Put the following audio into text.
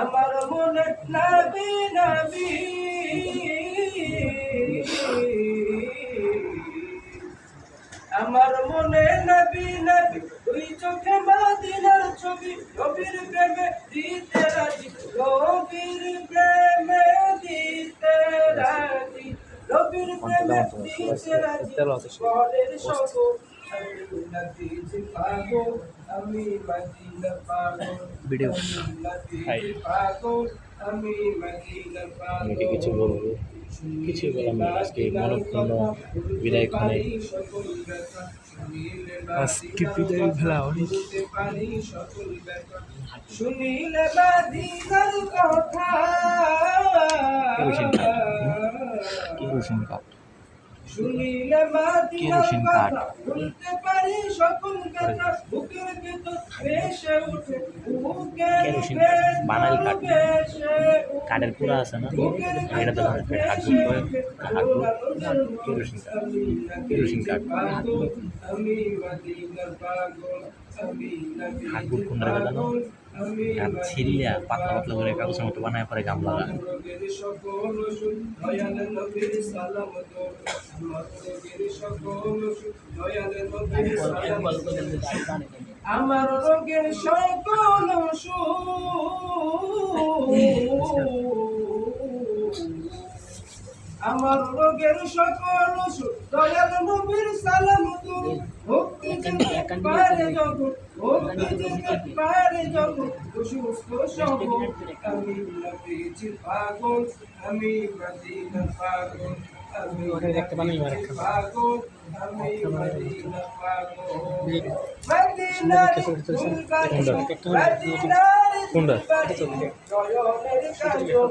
আমার মনে নবী নবী আমার মনে নবী নবী তুই চোখে মাদিনার ছবি। নবীর প্রেমে দিতে রাজি, নবীর ভিডিও আমি কিছু বলব কিছুই বললাম আজকে মনক্ষুণ্ণ বিদায় ক্ষণে আজকে বিদায় ভেলা অনেক শুনিলে কথা কেরোসিন কাঠ কেরোসিন কাঠ কেরোসিন কাঠ। বানালি কাঠ। কাঠের পুরা আছে না? এটা তো হাগু কেরোসিন কাঠ কেরোসিন কাঠ কুন্ডার বানানো আর ছিলিয়া পাতলা পাতলা করে কাগজের মতো বানায় পরে গাম লাগা আমার রোগের সকল আমার রোগের সকল দয়াল নবীর সালাম তুমি ভক্তি পারে যখন দেখতে পানি মদিনার কোনটা? জয়নের কাজল